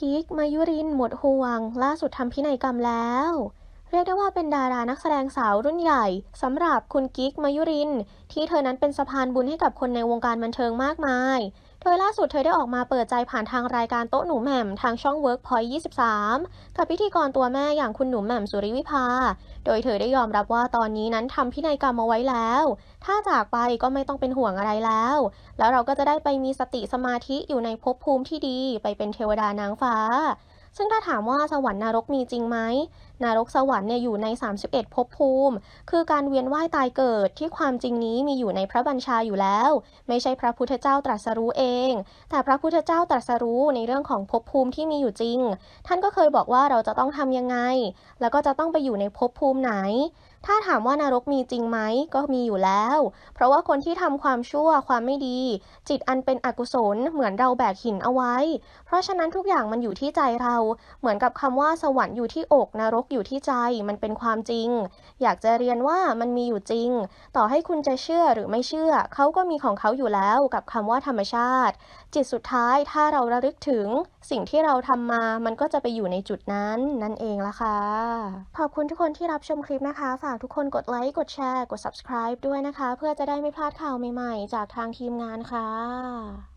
กิ๊กมายุรินหมดห่วง ล่าสุดทำพินัยกรรมแล้ว เรียกได้ว่าเป็นดารานักแสดงสาวรุ่นใหญ่สำหรับคุณกิ๊กมายุริน ที่เธอนั้นเป็นสะพานบุญให้กับคนในวงการบันเทิงมากมาย ดยล่าสุดเธอได้ออกมาเปิดใจผ่านทางรายการโต๊ะหนูแหม่มทางช่อง Workpoint 23 กับพิธีกรตัวแม่อย่างคุณหนูแหม่มสุริวิภา โดยเธอได้ยอมรับว่าตอนนี้นั้นทำพินัยกรรมเอาไว้แล้ว ถ้าจากไปก็ไม่ต้องเป็นห่วงอะไรแล้ว แล้วเราก็จะได้ไปมีสติสมาธิอยู่ในภพภูมิที่ดีไปเป็นเทวดานางฟ้า ซึ่งถ้าถามว่าสวรรค์นรกมีจริงไหมนรกสวรรค์เนี่ยอยู่ใน 31ภพภูมิ คือการเวียนว่ายตายเกิดที่ความจริงนี้มีอยู่ในพระบัญชาอยู่แล้ว ไม่ใช่พระพุทธเจ้าตรัสรู้เอง แต่พระพุทธเจ้าตรัสรู้ในเรื่องของภพภูมิที่มีอยู่จริง ท่านก็เคยบอกว่าเราจะต้องทำยังไง แล้วก็จะต้องไปอยู่ในภพภูมิไหน ถ้าถามว่านรกมีจริงไหมก็มีอยู่แล้ว เพราะว่าคนที่ทำความชั่วความไม่ดี จิตอันเป็นอกุศลเหมือนเราแบกหินเอาไว้ เพราะฉะนั้นทุกอย่างมันอยู่ที่ใจเรา เหมือนกับคำว่าสวรรค์อยู่ที่อกนรกอยู่ที่ใจมันเป็นความจริง อยากจะเรียนว่ามันมีอยู่จริง ต่อให้คุณจะเชื่อหรือไม่เชื่อ เขาก็มีของเขาอยู่แล้วกับคำว่าธรรมชาติ จิตสุดท้ายถ้าเราระลึกถึง สิ่งที่เราทำมา มันก็จะไปอยู่ในจุดนั้นนั่นเองละค่ะ ขอบคุณทุกคนที่รับชมคลิปนะคะ ฝากทุกคนกดไลค์กดแชร์กด subscribe ด้วยนะคะ เพื่อจะได้ไม่พลาดข่าวใหม่ๆ จากทางทีมงานค่ะ